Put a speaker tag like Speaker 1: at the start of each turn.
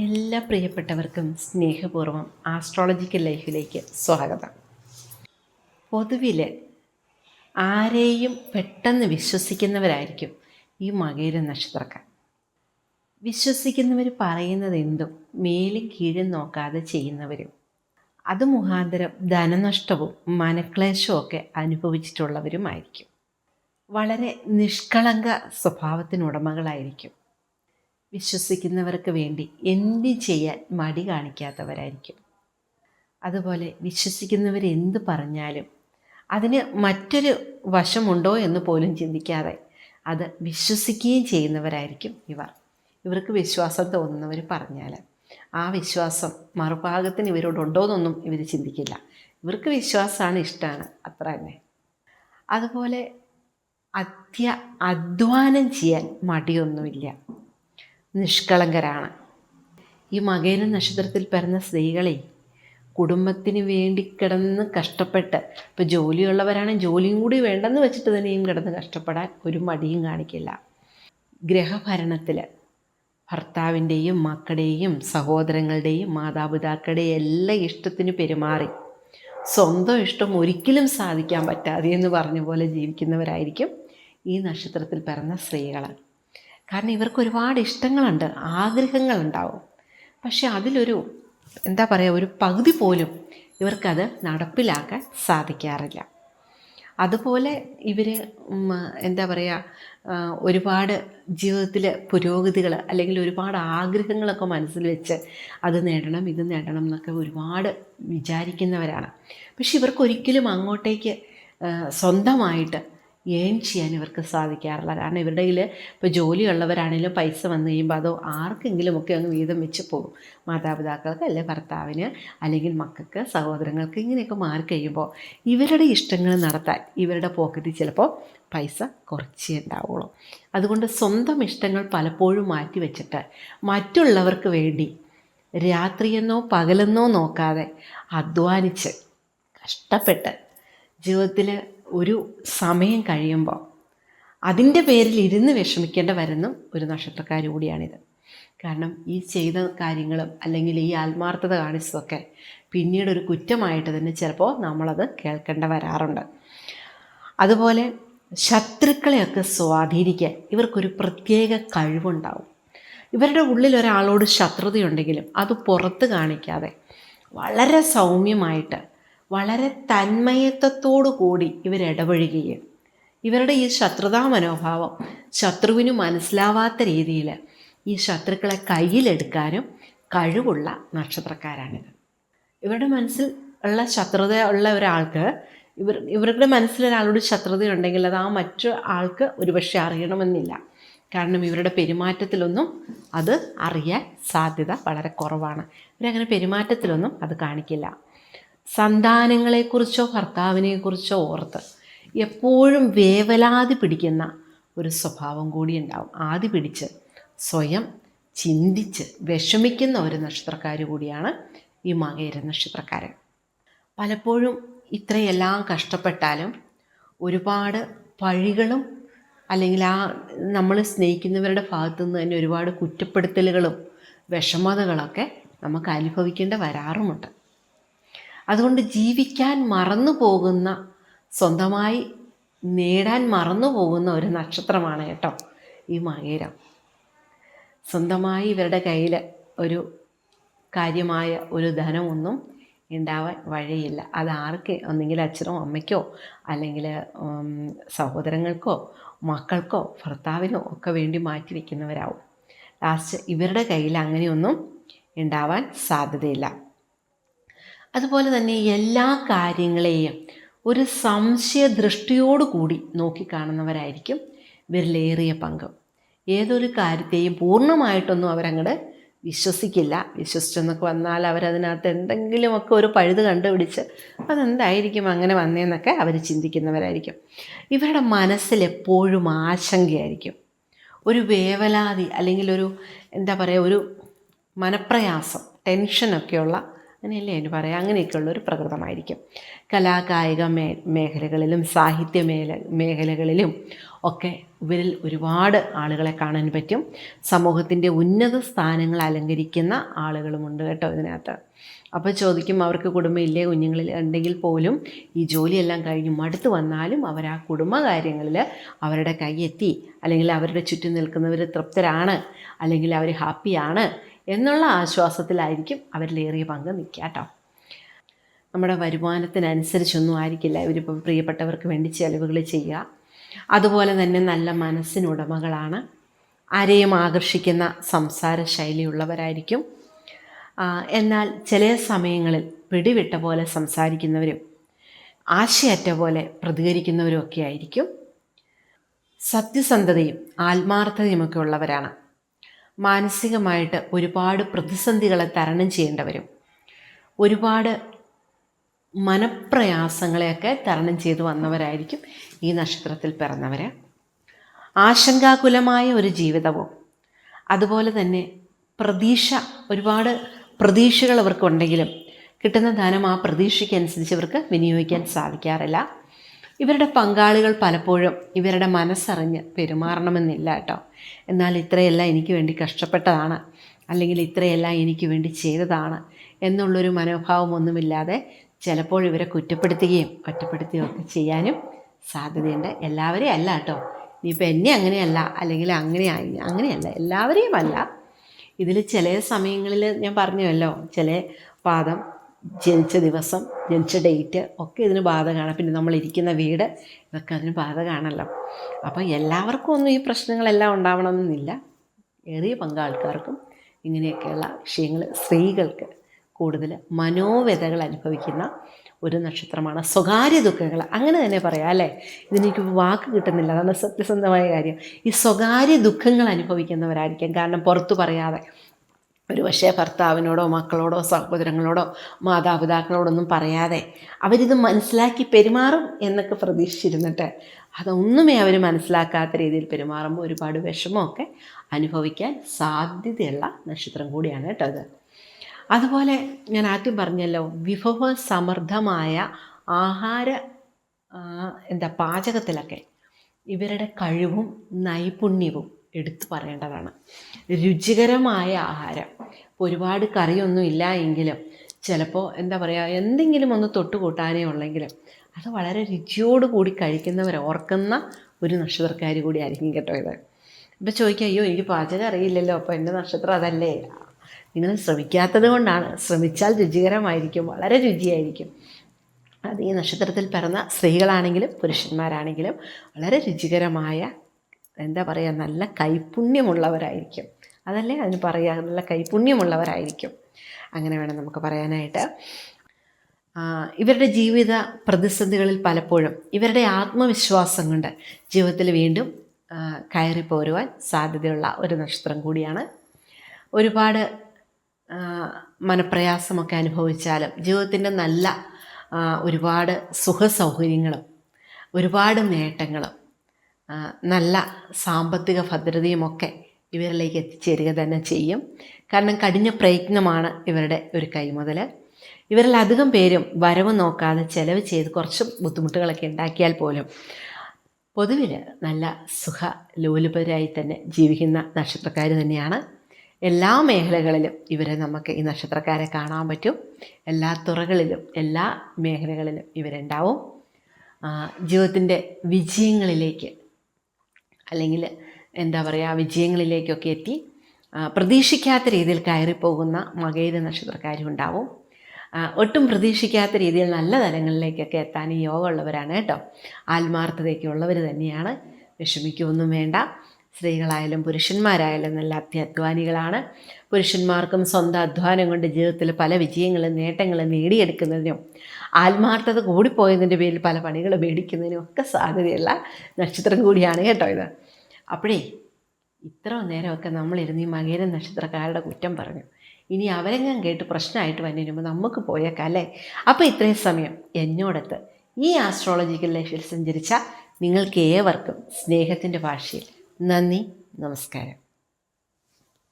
Speaker 1: എല്ലാ പ്രിയപ്പെട്ടവർക്കും സ്നേഹപൂർവം ആസ്ട്രോളജിക്കൽ ലൈഫിലേക്ക് സ്വാഗതം. പൊതുവിൽ ആരെയും പെട്ടെന്ന് വിശ്വസിക്കുന്നവരായിരിക്കും ഈ മകയിര നക്ഷത്രക്കാർ. വിശ്വസിക്കുന്നവർ പറയുന്നത് എന്തും മേലും കീഴും നോക്കാതെ ചെയ്യുന്നവരും. അത് മുഖാന്തരം ധനനഷ്ടവും മനക്ലേശവും ഒക്കെ അനുഭവിച്ചിട്ടുള്ളവരുമായിരിക്കും. വളരെ നിഷ്കളങ്ക സ്വഭാവത്തിനുടമകളായിരിക്കും. വിശ്വസിക്കുന്നവർക്ക് വേണ്ടി എന്ത് ചെയ്യാൻ മടി കാണിക്കാത്തവരായിരിക്കും. അതുപോലെ വിശ്വസിക്കുന്നവർ എന്ത് പറഞ്ഞാലും അതിന് മറ്റൊരു വശമുണ്ടോ എന്ന് പോലും ചിന്തിക്കാതെ അത് വിശ്വസിക്കുകയും ചെയ്യുന്നവരായിരിക്കും ഇവർ. ഇവർക്ക് വിശ്വാസം തോന്നുന്നവർ പറഞ്ഞാൽ ആ വിശ്വാസം മറുഭാഗത്തിന് ഇവരോടുണ്ടോ എന്നൊന്നും ഇവർ ചിന്തിക്കില്ല. ഇവർക്ക് വിശ്വാസമാണ് ഇഷ്ടമാണ് അത്ര തന്നെ. അതുപോലെ അത്യ അധ്വാനം ചെയ്യാൻ മടിയൊന്നുമില്ല. നിഷ്കളങ്കരാണ്. ഈ മകേന നക്ഷത്രത്തിൽ പിറന്ന സ്ത്രീകളെ കുടുംബത്തിന് വേണ്ടി കിടന്ന് കഷ്ടപ്പെട്ട് ഇപ്പോൾ ജോലിയുള്ളവരാണെങ്കിൽ ജോലിയും കൂടി വേണ്ടെന്ന് വെച്ചിട്ട് തന്നെയും കിടന്ന് കഷ്ടപ്പെടാൻ ഒരു മടിയും കാണിക്കില്ല. ഗ്രഹഭരണത്തിൽ ഭർത്താവിന്റെയും മക്കളുടെയും സഹോദരങ്ങളുടെയും മാതാപിതാക്കളുടെയും എല്ലാ ഇഷ്ടത്തിന് പെരുമാറി സ്വന്തം ഇഷ്ടം ഒരിക്കലും സാധിക്കാൻ പറ്റാതെ എന്ന് പറഞ്ഞ പോലെ ജീവിക്കുന്നവരായിരിക്കും ഈ നക്ഷത്രത്തിൽ പിറന്ന സ്ത്രീകൾ കാരണം ഇവർക്ക് ഒരുപാട് ഇഷ്ടങ്ങളുണ്ട് ആഗ്രഹങ്ങളുണ്ടാവും. പക്ഷെ അതിലൊരു എന്താ പറയുക ഒരു പകുതി പോലും ഇവർക്കത് നടപ്പിലാക്കാൻ സാധിക്കാറില്ല. അതുപോലെ ഇവർ എന്താ പറയുക ഒരുപാട് ജീവിതത്തിൽ പുരോഗതികൾ അല്ലെങ്കിൽ ഒരുപാട് ആഗ്രഹങ്ങളൊക്കെ മനസ്സിൽ വെച്ച് അത് നേടണം ഇത് നേടണം എന്നൊക്കെ ഒരുപാട് വിചാരിക്കുന്നവരാണ്. പക്ഷെ ഇവർക്കൊരിക്കലും അങ്ങോട്ടേക്ക് സ്വന്തമായിട്ട് ഏൺ ചെയ്യാൻ ഇവർക്ക് സാധിക്കാറില്ല. കാരണം ഇവരുടെ കയ്യിൽ ഇപ്പോൾ ജോലിയുള്ളവരാണെങ്കിലും പൈസ വന്നു കഴിയുമ്പോൾ അതോ ആർക്കെങ്കിലുമൊക്കെ അങ്ങ് വീതം വെച്ച് പോകും. മാതാപിതാക്കൾക്ക് അല്ലെ ഭർത്താവിന് അല്ലെങ്കിൽ മക്കൾക്ക് സഹോദരങ്ങൾക്ക് ഇങ്ങനെയൊക്കെ മാറി കഴിയുമ്പോൾ ഇവരുടെ ഇഷ്ടങ്ങൾ നടത്താൻ ഇവരുടെ പോക്കറ്റിൽ ചിലപ്പോൾ പൈസ കുറച്ചേ ഉണ്ടാവുള്ളൂ. അതുകൊണ്ട് സ്വന്തം ഇഷ്ടങ്ങൾ പലപ്പോഴും മാറ്റി വെച്ചിട്ട് മറ്റുള്ളവർക്ക് വേണ്ടി രാത്രിയെന്നോ പകലെന്നോ നോക്കാതെ അധ്വാനിച്ച് കഷ്ടപ്പെട്ട് ജീവിതത്തിൽ ഒരു സമയം കഴിയുമ്പോൾ അതിന്റെ പേരിൽ ഇരുന്ന് വിഷമിക്കേണ്ട വരുന്ന ഒരു നക്ഷത്രക്കാർ കൂടിയാണിത്. കാരണം ഈ ചെയ്ത കാര്യങ്ങളും അല്ലെങ്കിൽ ഈ ആത്മാർത്ഥത കാണിച്ചതൊക്കെ പിന്നീട് ഒരു കുറ്റമായിട്ട് തന്നെ ചിലപ്പോൾ നമ്മളത് കേൾക്കേണ്ട വരാറുണ്ട്. അതുപോലെ ശത്രുക്കളെയൊക്കെ സ്വാധീനിക്കാൻ ഇവർക്കൊരു പ്രത്യേക കഴിവുണ്ടാവും. ഇവരുടെ ഉള്ളിൽ ഒരാളോട് ശത്രുതയുണ്ടെങ്കിലും അത് പുറത്ത് കാണിക്കാതെ വളരെ സൗമ്യമായിട്ട് വളരെ തന്മയത്വത്തോടു കൂടി ഇവരിടപഴകുകയും ഇവരുടെ ഈ ശത്രുതാ മനോഭാവം ശത്രുവിന് മനസ്സിലാവാത്ത രീതിയിൽ ഈ ശത്രുക്കളെ കയ്യിലെടുക്കാനും കഴിവുള്ള നക്ഷത്രക്കാരാണിത്. ഇവരുടെ മനസ്സിൽ ഉള്ള ശത്രുത ഉള്ള ഒരാൾക്ക് ഇവർ ഇവരുടെ മനസ്സിൽ ഒരാളോട് ശത്രുതയുണ്ടെങ്കിൽ അത് ആ മറ്റു ആൾക്ക് ഒരുപക്ഷെ അറിയണമെന്നില്ല. കാരണം ഇവരുടെ പെരുമാറ്റത്തിലൊന്നും അത് അറിയാൻ സാധ്യത വളരെ കുറവാണ്. ഇവരങ്ങനെ പെരുമാറ്റത്തിലൊന്നും അത് കാണിക്കില്ല. സന്താനങ്ങളെക്കുറിച്ചോ ഭർത്താവിനെക്കുറിച്ചോ ഓർത്ത് എപ്പോഴും വേവലാതി പിടിക്കുന്ന ഒരു സ്വഭാവം കൂടി ഉണ്ടാവും. ആദി പിടിച്ച് സ്വയം ചിന്തിച്ച് വിഷമിക്കുന്ന ഒരു നക്ഷത്രക്കാർ കൂടിയാണ് ഈ മകേര നക്ഷത്രക്കാരൻ. പലപ്പോഴും ഇത്രയെല്ലാം കഷ്ടപ്പെട്ടാലും ഒരുപാട് പഴികളും അല്ലെങ്കിൽ ആ നമ്മൾ സ്നേഹിക്കുന്നവരുടെ ഭാഗത്തു നിന്ന് തന്നെ ഒരുപാട് കുറ്റപ്പെടുത്തലുകളും വിഷമതകളൊക്കെ നമുക്ക് അനുഭവിക്കേണ്ട വരാറുമുണ്ട്. അതുകൊണ്ട് ജീവിക്കാൻ മറന്നു പോകുന്ന സ്വന്തമായി നേടാൻ മറന്നു പോകുന്ന ഒരു നക്ഷത്രമാണ് കേട്ടോ ഈ മകേരം. സ്വന്തമായി ഇവരുടെ കയ്യിൽ ഒരു കാര്യമായ ഒരു ധനമൊന്നും ഉണ്ടാവാൻ വഴിയില്ല. അത് ആർക്ക്? ഒന്നെങ്കിൽ അച്ഛനോ അമ്മയ്ക്കോ അല്ലെങ്കിൽ സഹോദരങ്ങൾക്കോ മക്കൾക്കോ ഭർത്താവിനോ ഒക്കെ വേണ്ടി മാറ്റി വയ്ക്കുന്നവരാവും ലാസ്റ്റ് ഇവരുടെ കയ്യിൽ അങ്ങനെയൊന്നും ഉണ്ടാവാൻ സാധ്യതയില്ല. അതുപോലെ തന്നെ എല്ലാ കാര്യങ്ങളെയും ഒരു സംശയ ദൃഷ്ടിയോടുകൂടി നോക്കിക്കാണുന്നവരായിരിക്കും വിരലേറിയ പങ്ക്. ഏതൊരു കാര്യത്തെയും പൂർണമായിട്ടൊന്നും അവരങ്ങോട്ട് വിശ്വസിക്കില്ല. വിശ്വസിച്ചെന്നൊക്കെ വന്നാൽ അവരതിനകത്ത് എന്തെങ്കിലുമൊക്കെ ഒരു പഴുത് കണ്ടുപിടിച്ച് അതെന്തായിരിക്കും അങ്ങനെ വന്നതെന്നൊക്കെ അവർ ചിന്തിക്കുന്നവരായിരിക്കും. ഇവരുടെ മനസ്സിൽ എപ്പോഴും ആശങ്കയായിരിക്കും. ഒരു വേവലാതി അല്ലെങ്കിൽ ഒരു എന്താ പറയുക ഒരു മനപ്രയാസം ടെൻഷനൊക്കെയുള്ള അങ്ങനെയല്ലേ അതിന് പറയാം? അങ്ങനെയൊക്കെയുള്ള ഒരു പ്രകൃതമായിരിക്കും. കലാകായിക മേ മേഖലകളിലും സാഹിത്യ മേല മേഖലകളിലും ഒക്കെ ഇവരിൽ ഒരുപാട് ആളുകളെ കാണാൻ പറ്റും. സമൂഹത്തിന്റെ ഉന്നത സ്ഥാനങ്ങൾ അലങ്കരിക്കുന്ന ആളുകളുമുണ്ട് കേട്ടോ ഇതിനകത്ത്. അപ്പോൾ ചോദിക്കും അവർക്ക് കുടുംബമില്ലേ? കുഞ്ഞുങ്ങളിൽ ഉണ്ടെങ്കിൽ പോലും ഈ ജോലിയെല്ലാം കഴിഞ്ഞ് മടുത്ത് വന്നാലും അവർ ആ കുടുംബകാര്യങ്ങളിൽ അവരുടെ കൈയെത്തി അല്ലെങ്കിൽ അവരുടെ ചുറ്റും നിൽക്കുന്നവർ തൃപ്തരാണ് അല്ലെങ്കിൽ അവർ ഹാപ്പിയാണ് എന്നുള്ള ആശ്വാസത്തിലായിരിക്കും അവരിലേറിയ പങ്ക് നിൽക്കുക കേട്ടോ. നമ്മുടെ വരുമാനത്തിനനുസരിച്ചൊന്നും ആയിരിക്കില്ല. ഇവരിപ്പം പ്രിയപ്പെട്ടവർക്ക് വേണ്ടി ചിലവുകൾ ചെയ്യുക. അതുപോലെ തന്നെ നല്ല മനസ്സിനുടമകളാണ്. ആരെയും ആകർഷിക്കുന്ന സംസാര ശൈലിയുള്ളവരായിരിക്കും എന്നാൽ ചില സമയങ്ങളിൽ പിടിവിട്ട പോലെ സംസാരിക്കുന്നവരും ആശയറ്റ പോലെ പ്രതികരിക്കുന്നവരും ഒക്കെ ആയിരിക്കും. സത്യസന്ധതയും ആത്മാർത്ഥതയുമൊക്കെ ഉള്ളവരാണ്. മാനസികമായിട്ട് ഒരുപാട് പ്രതിസന്ധികളെ തരണം ചെയ്യേണ്ടവരും. ഒരുപാട് മനപ്രയാസങ്ങളെയൊക്കെ തരണം ചെയ്തു വന്നവരായിരിക്കും ഈ നക്ഷത്രത്തിൽ പിറന്നവർ ആശങ്കാകുലമായ ഒരു ജീവിതവും. അതുപോലെ തന്നെ പ്രതീക്ഷ ഒരുപാട് പ്രതീക്ഷകൾ അവർക്കുണ്ടെങ്കിലും കിട്ടുന്ന ധനം ആ പ്രതീക്ഷയ്ക്കനുസരിച്ച് ഇവർക്ക് വിനിയോഗിക്കാൻ സാധിക്കാറില്ല. ഇവരുടെ പങ്കാളികൾ പലപ്പോഴും ഇവരുടെ മനസ്സറിഞ്ഞ് പെരുമാറണമെന്നില്ല കേട്ടോ. എന്നാൽ ഇത്രയെല്ലാം എനിക്ക് വേണ്ടി കഷ്ടപ്പെട്ടതാണ് അല്ലെങ്കിൽ ഇത്രയെല്ലാം എനിക്ക് വേണ്ടി ചെയ്തതാണ് എന്നുള്ളൊരു മനോഭാവമൊന്നുമില്ലാതെ ചിലപ്പോൾ ഇവരെ കുറ്റപ്പെടുത്തുകയും ഒറ്റപ്പെടുത്തുകയും ഒക്കെ ചെയ്യാനും സാധ്യതയുണ്ട്. എല്ലാവരെയും അല്ല കേട്ടോ. ഇനിയിപ്പോൾ എന്നെ അങ്ങനെയല്ല അല്ലെങ്കിൽ അങ്ങനെ അങ്ങനെയല്ല എല്ലാവരെയും അല്ല. ഇതിൽ ചില സമയങ്ങളിൽ ഞാൻ പറഞ്ഞല്ലോ ചില പാദം ജനിച്ച ദിവസം ജനിച്ച ഡേറ്റ് ഒക്കെ ഇതിന് ബാധകമാണ് പിന്നെ നമ്മൾ ഇരിക്കുന്ന വീട് ഇതൊക്കെ അതിന് ബാധകമാണല്ലോ അപ്പോൾ എല്ലാവർക്കും ഒന്നും ഈ പ്രശ്നങ്ങളെല്ലാം ഉണ്ടാവണമെന്നില്ല. ഏറിയ പങ്ക് ആൾക്കാർക്കും ഇങ്ങനെയൊക്കെയുള്ള വിഷയങ്ങൾ സ്ത്രീകൾക്ക് കൂടുതൽ മനോവ്യതകൾ അനുഭവിക്കുന്ന ഒരു നക്ഷത്രമാണ്. സ്വകാര്യ ദുഃഖങ്ങൾ. അങ്ങനെ തന്നെ പറയാം അല്ലേ? ഇതിനെനിക്ക് വാക്ക് കിട്ടുന്നില്ല. അതാണ് സത്യസന്ധമായ കാര്യം. ഈ സ്വകാര്യ ദുഃഖങ്ങൾ അനുഭവിക്കുന്നവരായിരിക്കും. കാരണം പുറത്തു പറയാതെ ഒരു പക്ഷേ ഭർത്താവിനോടോ മക്കളോടോ സഹോദരങ്ങളോടോ മാതാപിതാക്കളോടൊന്നും പറയാതെ അവരിത് മനസ്സിലാക്കി പെരുമാറും എന്നൊക്കെ പ്രതീക്ഷിച്ചിരുന്നിട്ട് അതൊന്നുമേ അവർ മനസ്സിലാക്കാത്ത രീതിയിൽ പെരുമാറുമ്പോൾ ഒരുപാട് വിഷമമൊക്കെ അനുഭവിക്കാൻ സാധ്യതയുള്ള നക്ഷത്രം കൂടിയാണ് കേട്ടോ ഇത്. അതുപോലെ ഞാൻ ആദ്യം പറഞ്ഞല്ലോ വിഭവ സമൃദ്ധമായ ആഹാര എന്താ പാചകത്തിലൊക്കെ ഇവരുടെ കഴിവും നൈപുണ്യവും എടുത്തു പറയേണ്ടതാണ്. രുചികരമായ ആഹാരം. ഒരുപാട് കറിയൊന്നും ഇല്ല എങ്കിലും ചിലപ്പോൾ എന്താ പറയുക എന്തെങ്കിലും ഒന്ന് തൊട്ട് കൂട്ടാനേ ഉള്ളെങ്കിലും അത് വളരെ രുചിയോട് കൂടി കഴിക്കുന്നവർ ഓർക്കുന്ന ഒരു നക്ഷത്രക്കാർ കൂടി ആയിരിക്കും കേട്ടോ ഇത്. ഇപ്പം ചോദിക്കുക അയ്യോ എനിക്ക് പാചകം അറിയില്ലല്ലോ അപ്പോൾ എന്റെ നക്ഷത്രം അതല്ലേ? നിങ്ങൾ ശ്രമിക്കാത്തത് കൊണ്ടാണ്. ശ്രമിച്ചാൽ രുചികരമായിരിക്കും വളരെ രുചിയായിരിക്കും. അത് ഈ നക്ഷത്രത്തിൽ പിറന്ന സ്ത്രീകളാണെങ്കിലും പുരുഷന്മാരാണെങ്കിലും വളരെ രുചികരമായ എന്താ പറയുക നല്ല കൈപുണ്യമുള്ളവരായിരിക്കും. അതല്ലേ അതിന് പറയുക നല്ല കൈപുണ്യമുള്ളവരായിരിക്കും അങ്ങനെ വേണം നമുക്ക് പറയാനായിട്ട്. ഇവരുടെ ജീവിത പ്രതിസന്ധികളിൽ പലപ്പോഴും ഇവരുടെ ആത്മവിശ്വാസം കൊണ്ട് ജീവിതത്തിൽ വീണ്ടും കയറി പോരുവാൻ സാധ്യതയുള്ള ഒരു നക്ഷത്രം കൂടിയാണ്. ഒരുപാട് മനപ്രയാസമൊക്കെ അനുഭവിച്ചാലും ജീവിതത്തിന്റെ നല്ല ഒരുപാട് സുഖസൗകര്യങ്ങളും ഒരുപാട് നേട്ടങ്ങളും നല്ല സാമ്പത്തിക ഭദ്രതയുമൊക്കെ ഇവരിലേക്ക് എത്തിച്ചേരുക തന്നെ ചെയ്യും. കാരണം കഠിന പ്രയത്നമാണ് ഇവരുടെ ഒരു കൈമുതൽ ഇവരിൽ അധികം പേരും വരവ് നോക്കാതെ ചെലവ് ചെയ്ത് കുറച്ച് ബുദ്ധിമുട്ടുകളൊക്കെ ഉണ്ടാക്കിയാൽ പോലും പൊതുവിൽ നല്ല സുഖ ലോലുപരായി തന്നെ ജീവിക്കുന്ന നക്ഷത്രക്കാർ തന്നെയാണ്. എല്ലാ മേഖലകളിലും ഇവരെ നമുക്ക് ഈ നക്ഷത്രക്കാരെ കാണാൻ പറ്റും. എല്ലാ തുറകളിലും എല്ലാ മേഖലകളിലും ഇവരുണ്ടാവും. ജീവിതത്തിന്റെ വിജയങ്ങളിലേക്ക് അല്ലെങ്കിൽ എന്താ പറയുക വിജയങ്ങളിലേക്കൊക്കെ എത്തി. പ്രതീക്ഷിക്കാത്ത രീതിയിൽ കയറിപ്പോകുന്ന മകയിര നക്ഷത്രക്കാരും ഉണ്ടാവും. ഒട്ടും പ്രതീക്ഷിക്കാത്ത രീതിയിൽ നല്ല തലങ്ങളിലേക്കൊക്കെ എത്താൻ ഈ യോഗമുള്ളവരാണ് കേട്ടോ. ആത്മാർത്ഥതയൊക്കെ ഉള്ളവർ തന്നെയാണ്. വിഷമിക്കുകയൊന്നും വേണ്ട. സ്ത്രീകളായാലും പുരുഷന്മാരായാലും നല്ല അത്യാധ്വാനികളാണ്. പുരുഷന്മാർക്കും സ്വന്തം അധ്വാനം കൊണ്ട് ജീവിതത്തിൽ പല വിജയങ്ങളും നേട്ടങ്ങളും നേടിയെടുക്കുന്നതിനും ആത്മാർത്ഥത കൂടിപ്പോയതിന്റെ പേരിൽ പല പണികൾ മേടിക്കുന്നതിനും ഒക്കെ സാധ്യതയുള്ള നക്ഷത്രം കൂടിയാണ് കേട്ടോ ഇത്. അപ്പോഴേ ഇത്ര നേരമൊക്കെ നമ്മളിരുന്ന് ഈ മകേര നക്ഷത്രക്കാരുടെ കുറ്റം പറഞ്ഞു. ഇനി അവരെങ്ങാൻ കേട്ട് പ്രശ്നമായിട്ട് വന്നിരുമ്പോൾ നമുക്ക് പോയേക്കാം അല്ലേ? അപ്പോൾ ഇത്രയും സമയം എന്നോടത്ത് ഈ ആസ്ട്രോളജിക്കൽ ലൈഫിൽ സഞ്ചരിച്ച നിങ്ങൾക്ക് ഏവർക്കും സ്നേഹത്തിന്റെ ഭാഷയിൽ നന്ദി നമസ്കാരം.